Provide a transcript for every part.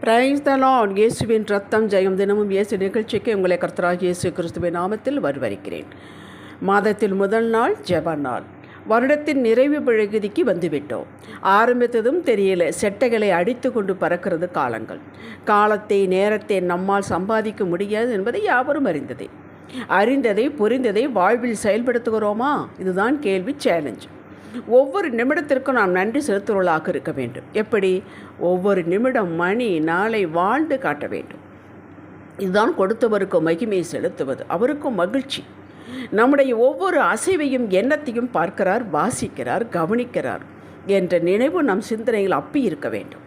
Praise the Lord இயேசுவின் ரத்தம் ஜெயம் தினமும் இயேசு நிகழ்ச்சிக்கு உங்களை கர்த்தராக இயேசு கிறிஸ்துவின் நாமத்தில் வருவருக்கிறேன் மாதத்தில் முதல் நாள் ஜெப நாள். வருடத்தின் நிறைவு பகுதிக்கு வந்துவிட்டோம். ஆரம்பித்ததும் தெரியல செட்டைகளை அடித்து கொண்டு பறக்கிறது காலங்கள். காலத்தை நேரத்தை நம்மால் சம்பாதிக்க முடியாது என்பதை யாவரும் அறிந்ததே. அறிந்ததை புரிந்ததை வாழ்வில் செயல்படுத்துகிறோமா? இதுதான் கேள்வி சேலஞ்ச் ஒவ்வொரு நிமிடத்திற்கும் நாம் நன்றி செலுத்துவர்களாக இருக்க வேண்டும். எப்படி? ஒவ்வொரு நிமிடம் மணி நாளை வாழ்ந்து காட்ட வேண்டும். இதுதான் கொடுத்தவருக்கு மகிமையை செலுத்துவது. அவருக்கும் மகிழ்ச்சி. நம்முடைய ஒவ்வொரு அசைவையும் எண்ணத்தையும் பார்க்கிறார் வாசிக்கிறார் கவனிக்கிறார் என்ற நினைவு நம் சிந்தனையில் அப்பி இருக்க வேண்டும்.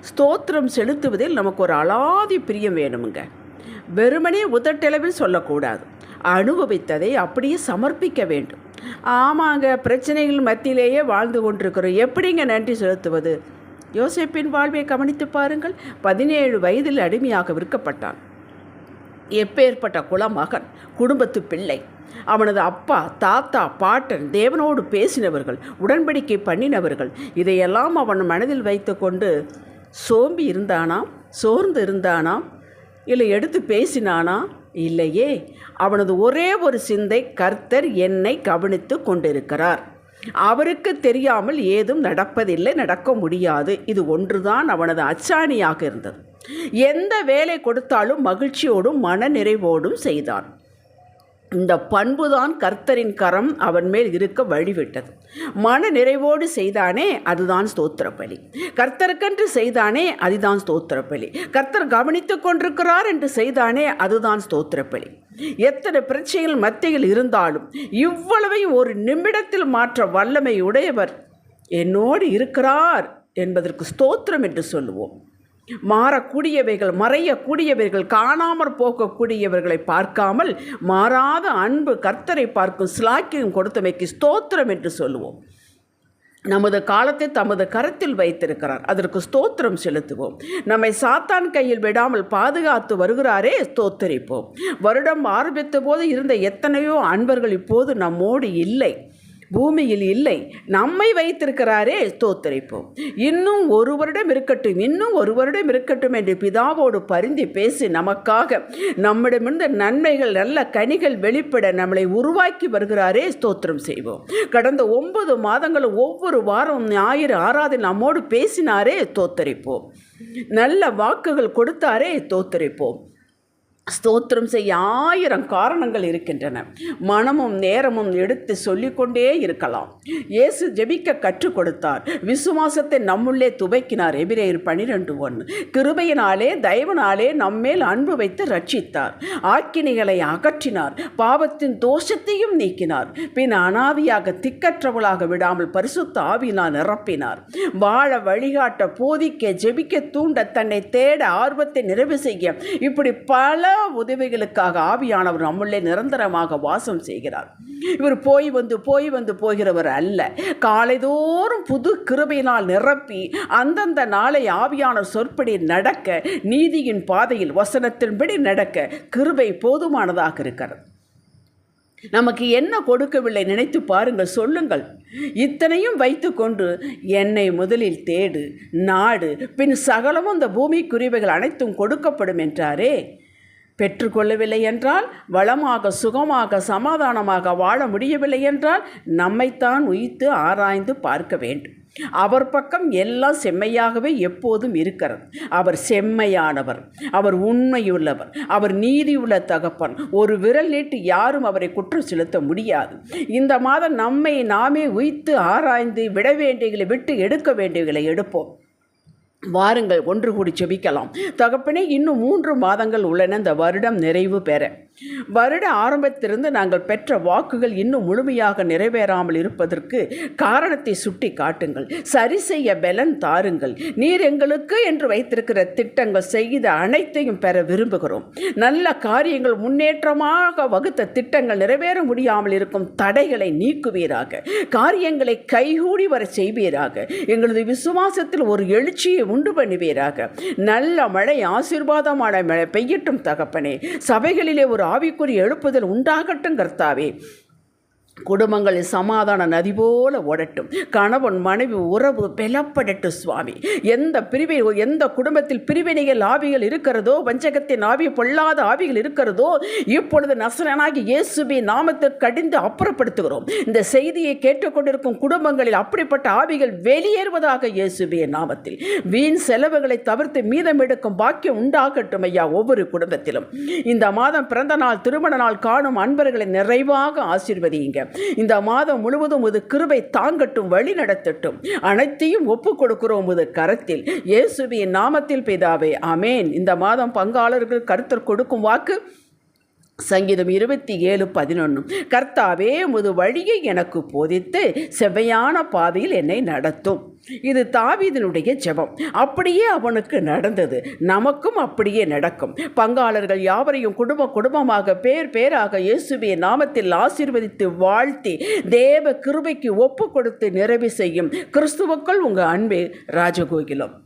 ஸ்தோத்திரம் செலுத்துவதில் நமக்கு ஒரு அலாதி பிரியம் வேணுமுங்க. வெறுமனே உதட்டளவில் சொல்லக்கூடாது. அனுபவித்ததை அப்படியே சமர்ப்பிக்க வேண்டும். ஆமாங்க பிரச்சனைகள் மத்தியிலேயே வாழ்ந்து கொண்டிருக்கிறோம். எப்படிங்க நன்றி செலுத்துவது? யோசேப்பின் வாழ்வை கவனித்து பாருங்கள். பதினேழு வயதில் அடிமையாக விற்கப்பட்டான். எப்பேற்பட்ட குலமகன் குடும்பத்து பிள்ளை அவனது அப்பா தாத்தா பாட்டன் தேவனோடு பேசினவர்கள் உடன்படிக்கை பண்ணினவர்கள் இதையெல்லாம் அவன் மனதில் வைத்துக்கொண்டு சோம்பி இருந்தானாம் சோர்ந்து இருந்தானாம் இல்லை எடுத்து பேசினானா? இல்லையே. அவனது ஒரே ஒரு சிந்தை கர்த்தர் என்னை கவனித்து கொண்டிருக்கிறார். அவருக்கு தெரியாமல் ஏதும் நடப்பதில்லை நடக்க முடியாது. இது ஒன்றுதான் அவனது அச்சாணியாக இருந்தது. எந்த வேலை கொடுத்தாலும் மகிழ்ச்சியோடும் மன நிறைவோடும் செய்தான். இந்த பண்புதான் கர்த்தரின் கரம் அவன் மேல் இருக்க வழிவிட்டது. மன நிறைவோடு செய்தானே அதுதான் ஸ்தோத்திர பலி கர்த்தருக்கென்று செய்தானே அதுதான் ஸ்தோத்திர பலி கர்த்தர் கவனித்து கொண்டிருக்கிறார் என்று செய்தானே அதுதான் ஸ்தோத்திர பலி எத்தனை பிரச்சனைகள் மத்தியில் இருந்தாலும் இவ்வளவையும் ஒரு நிமிடத்தில் மாற்ற வல்லமை உடையவர் என்னோடு இருக்கிறார் என்பதற்கு ஸ்தோத்திரம் என்று சொல்லுவோம். மாறக்கூடியவைகள் மறையக்கூடியவைகள் காணாமற் போகக்கூடியவர்களை பார்க்காமல் மாறாத அன்பு கர்த்தரை பார்க்கும் சிலாக்கியம் கொடுத்தமைக்கு ஸ்தோத்திரம் என்று சொல்லுவோம். நமது காலத்தை தமது கரத்தில் வைத்திருக்கிறார். அதற்கு ஸ்தோத்திரம் செலுத்துவோம். நம்மை சாத்தான் கையில் விடாமல் பாதுகாத்து வருகிறாரே ஸ்தோத்தரிப்போம். வருடம் ஆரம்பித்த போது இருந்த எத்தனையோ அன்பர்கள் இப்போது நம்மோடு இல்லை. பூமியில் இல்லை. நம்மை வைத்திருக்கிறாரே ஸ்தோத்தரிப்போம் இன்னும் ஒரு வருடம் இருக்கட்டும் இன்னும் ஒரு வருடம் இருக்கட்டும் என்று பிதாவோடு பரிந்து பேசி நமக்காக நம்மிடமிருந்த நன்மைகள் நல்ல கனிகள் வெளிப்பட நம்மளை உருவாக்கி வருகிறாரே ஸ்தோத்திரம் செய்வோம். கடந்த ஒன்பது மாதங்களும் ஒவ்வொரு வாரம் ஞாயிறு ஆறாவது நம்மோடு பேசினாரே தோத்தரிப்போம் நல்ல வாக்குகள் கொடுத்தாரே தோத்தரிப்போம் ஸ்தோத்திரம் செய்ய ஆயிரம் காரணங்கள் இருக்கின்றன. மனமும் நேரமும் எடுத்து சொல்லிக்கொண்டே இருக்கலாம். இயேசு ஜெபிக்க கற்றுக் கொடுத்தார். விசுவாசத்தை நம்முள்ளே துவைக்கினார். எபிரேயர் பனிரெண்டு ஒன்று. கிருபையினாலே தயவனாலே நம்மேல் அன்பு வைத்து ரட்சித்தார் ஆக்கினிகளை அகற்றினார். பாவத்தின் தோஷத்தையும் நீக்கினார். பின் அனாதியாக திக்கற்றவளாக விடாமல் பரிசுத்த ஆவினால் நிரப்பினார். வாழ வழிகாட்ட போதிக்க ஜெபிக்க தூண்ட தன்னை தேட ஆர்வத்தை நிறைவு செய்ய இப்படி பல உதவிகளுக்காக ஆவியானவர் நம்முள்ளே நிரந்தரமாக வாசம் செய்கிறார். இவர் போய் வந்து போய் வந்து போகிறவர் அல்ல. காலைதோறும் புது கிருபையினால் நிரப்பி அந்தந்த நாளை ஆவியான சொற்படி நடக்க நீதியின் பாதையில் வசனத்தின்படி நடக்க கிருபை போதுமானதாக இருக்கிறது. நமக்கு என்ன கொடுக்கவில்லை நினைத்து பாருங்கள் சொல்லுங்கள். இத்தனையும் வைத்துக்கொண்டு என்னை முதலில் தேடு நாடு பின் சகலமும் இந்த பூமிக்குரிவைகள் அனைத்தும் கொடுக்கப்படும் என்றாரே. பெற்றுக்கொள்ளவில்லை என்றால் வளமாக சுகமாக சமாதானமாக வாழ முடியவில்லை என்றால் நம்மைத்தான் உயித்து ஆராய்ந்து பார்க்க வேண்டும். அவர் பக்கம் எல்லாம் செம்மையாகவே எப்போதும் இருக்கிறது. அவர் செம்மையானவர். அவர் உண்மையுள்ளவர். அவர் நீதியுள்ள தகப்பன். ஒரு விரல் நீட்டு யாரும் அவரை குற்றம் செலுத்த முடியாது. இந்த மாதம் நம்மை நாமே உய்த்து ஆராய்ந்து விட வேண்டியகளை விட்டு எடுக்க வேண்டியவர்களை எடுப்போம். வாருங்கள் ஒன்று கூடி செபிக்கலாம். தகப்பனே இன்னும் மூன்று மாதங்கள் உள்ளன இந்த வருடம் நிறைவு பெற. வருட ஆரம்பத்திலிருந்து நாங்கள் பெற்ற வாக்குகள் இன்னும் முழுமையாக நிறைவேறாமல் இருப்பதற்கு காரணத்தை சுட்டி காட்டுங்கள். சரி செய்ய பலன் தாருங்கள். நீர் எங்களுக்கு என்று வைத்திருக்கிற திட்டங்கள் செய்த அனைத்தையும் பெற விரும்புகிறோம். நல்ல காரியங்கள் முன்னேற்றமாக வகுத்த திட்டங்கள் நிறைவேற முடியாமல் இருக்கும் தடைகளை நீக்குவீராக. காரியங்களை கைகூடி வர செய்வீராக. எங்களது விசுவாசத்தில் ஒரு எழுச்சியை உண்டு பண்ணுவீராக. நல்ல மழை ஆசீர்வாதமான மழை பெய்யட்டும் தகப்பனே. சபைகளிலே ஒரு ஆவிக்குரிய எழுப்புதல் உண்டாகட்டும் கர்த்தாவே. குடும்பங்களில் சமாதான நதி போல ஓடட்டும். கணவன் மனைவி உறவு பெலப்படட்டும் சுவாமி. எந்த பிரிவை எந்த குடும்பத்தில் பிரிவினைகள் ஆவிகள் இருக்கிறதோ வஞ்சகத்தின் ஆவி பொல்லாத ஆவிகள் இருக்கிறதோ இப்பொழுது நசரனாகி இயேசுபி நாமத்தை கடிந்து அப்புறப்படுத்துகிறோம். இந்த செய்தியை கேட்டுக்கொண்டிருக்கும் குடும்பங்களில் அப்படிப்பட்ட ஆவிகள் வெளியேறுவதாக இயேசுபிய நாமத்தில். வீண் செலவுகளை தவிர்த்து மீதம் எடுக்கும் பாக்கியம் உண்டாகட்டும் ஐயா ஒவ்வொரு குடும்பத்திலும். இந்த மாதம் பிறந்த நாள் திருமண நாள் காணும் அன்பர்களை நிறைவாக ஆசீர்வதியுங்க. இந்த மாதம் முழுவதும் இது கிருபை தாங்கட்டும் வழி நடத்தட்டும். அனைத்தையும் ஒப்புக் கொடுக்கிறோம் இது கரத்தில். இயேசுவின் நாமத்தில் பிதாவே அமேன் இந்த மாதம் பங்காளர்கள் கருத்தர் கொடுக்கும் வாக்கு சங்கீதம் இருபத்தி ஏழு பதினொன்று கர்த்தாவே முது வழியை எனக்கு போதித்து செவ்வையான பாதையில் என்னை நடத்தும். இது தாவீதனுடைய ஜெபம். அப்படியே அவனுக்கு நடந்தது. நமக்கும் அப்படியே நடக்கும். பங்காளர்கள் யாவரையும் குடும்ப குடும்பமாக பேர் பேராக இயேசுவிய நாமத்தில் ஆசீர்வதித்து வாழ்த்தி தேவ கிருபைக்கு ஒப்பு கொடுத்து நிறைவு செய்யும் கிறிஸ்துவுக்குள் உங்கள் அன்பே ராஜகோகிலம்.